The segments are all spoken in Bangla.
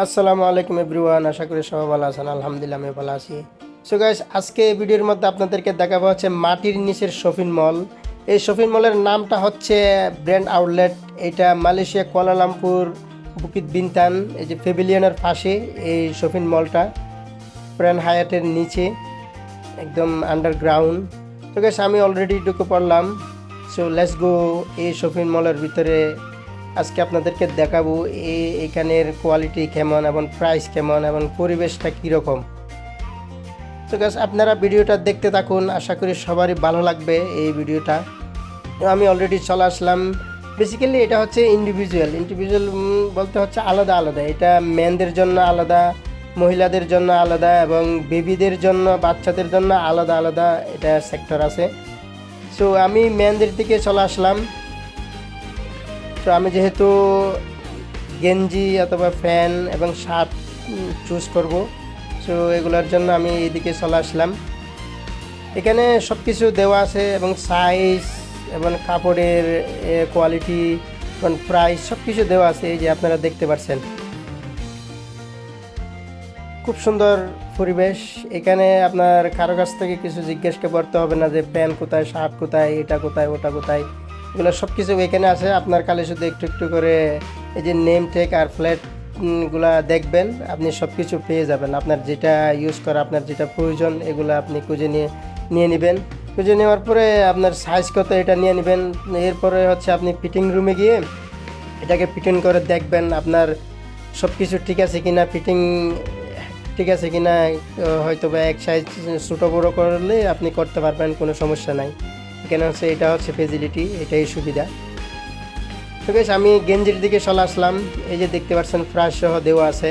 আসসালামু আলাইকুম এভরিওয়ান, আশা করি সবাই ভালো আছেন। আলহামদুলিল্লাহ আমি ভালো আছি। সো গাইস আজকে এই ভিডিওর মধ্যে আপনাদেরকে দেখাবো হচ্ছে মাটির নিচের শপিং মল। এই শপিং মলের নামটা হচ্ছে ব্র্যান্ড আউটলেট। এটা Malaysia, Kuala Lumpur, Bukit Bintang, এই যে ফেভিলিয়নের পাশে এই শপিং মলটা ফ্রেন্ড হায়াটের নিচে, একদম আন্ডারগ্রাউন্ড তো গাইস আমি অলরেডি ঢুকে পড়লাম। সো লেটস গো এই শপিং মলের ভিতরে আজকে আপনাদেরকে দেখাবো এখানের কোয়ালিটি কেমন এবং প্রাইস কেমন এবং পরিবেশটা কীরকম। তো গাছ আপনারা ভিডিওটা দেখতে থাকুন, আশা করি সবারই ভালো লাগবে এই ভিডিওটা। আমি অলরেডি চলে আসলাম। বেসিক্যালি এটা হচ্ছে ইন্ডিভিজুয়াল ইন্ডিভিজুয়াল বলতে হচ্ছে আলাদা আলাদা। এটা মেনদের জন্য আলাদা, মহিলাদের জন্য আলাদা এবং বেবিদের জন্য, বাচ্চাদের জন্য আলাদা আলাদা এটা সেক্টর আছে। সো আমি মেনদের দিকে চলে আসলাম। তো আমি যেহেতু গেঞ্জি অথবা ফ্যান এবং শার্ট চুজ করব। সো এগুলোর জন্য আমি এদিকে চলে আসলাম। এখানে সব কিছু দেওয়া আছে এবং সাইজ এবং কাপড়ের কোয়ালিটি এবং প্রাইস সব কিছু দেওয়া আছে, এই যে আপনারা দেখতে পাচ্ছেন খুব সুন্দর পরিবেশ। এখানে আপনার কারও কাছ থেকে কিছু জিজ্ঞেস করতে হবে না যে প্যান্ট কোথায়, শার্ট কোথায়, এটা কোথায়, ওটা কোথায়। এগুলো সব কিছু এখানে আছে। আপনার কালে শুধু একটু একটু করে এই যে নেম টেক আর ফ্ল্যাটগুলা দেখবেন, আপনি সব কিছু পেয়ে যাবেন। আপনার যেটা ইউজ করা, আপনার যেটা প্রয়োজন, এগুলো আপনি খুঁজে নিয়ে নিয়ে নেবেন। খুঁজে নেওয়ার পরে আপনার সাইজ কত এটা নিয়ে নেবেন। এরপরে হচ্ছে আপনি ফিটিং রুমে গিয়ে এটাকে ফিটিং করে দেখবেন আপনার সব কিছু ঠিক আছে কি না ফিটিং ঠিক আছে কি না হয়তো বা এক সাইজ ছোটো বড়ো করলে আপনি করতে পারবেন, কোনো সমস্যা নাই। এখানে হচ্ছে এটা হচ্ছে ফেসিলিটি এটাই সুবিধা। তো বেশ, আমি গেঞ্জির দিকে চলে আসলাম। এই যে দেখতে পাচ্ছেন ফ্রাশ সহ দেওয়া আছে।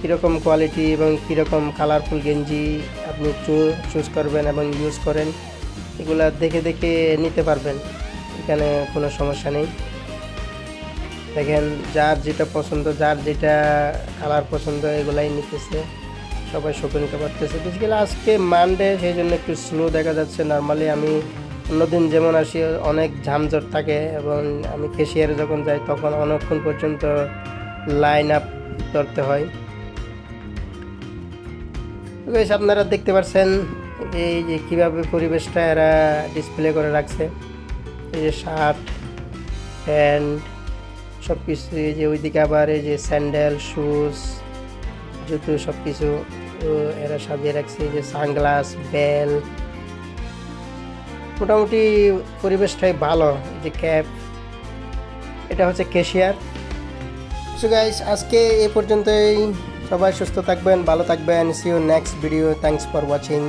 কীরকম কোয়ালিটি এবং কীরকম কালারফুল গেঞ্জি আপনি চুজ করবেন এবং ইউজ করেন, এগুলা দেখে দেখে নিতে পারবেন। এখানে কোনো সমস্যা নেই। দেখেন, যার যেটা পছন্দ, যার যেটা কালার পছন্দ, এগুলাই নিতেছে। সবাই শপিং নিতে পারতেছে বেসিক্যালি আজকে মানডে সেই জন্য একটু স্লো দেখা যাচ্ছে। নর্মালি আমি অন্যদিন যেমন আসি, অনেক ঝামঝট থাকে এবং আমি কেশিয়ারে যখন যাই তখন অনেকক্ষণ পর্যন্ত লাইন আপ করতে হয়। আপনারা দেখতে পাচ্ছেন এই যে কীভাবে পরিবেশটা এরা ডিসপ্লে করে রাখছে। এই যে শার্ট প্যান্ট সব কিছু এই যে ওইদিকে আবার এই যে স্যান্ডেল শুজ জুতো সব কিছু এরা সাজিয়ে রাখছে। এই যে সানগ্লাস বেল মোটামুটি পরিবেশটাই ভালো, এই যে ক্যাব, এটা হচ্ছে কেশিয়ার। সো গাইস আজকে এ পর্যন্তই। সবাই সুস্থ থাকবেন, ভালো থাকবেন। See you next video thanks for watching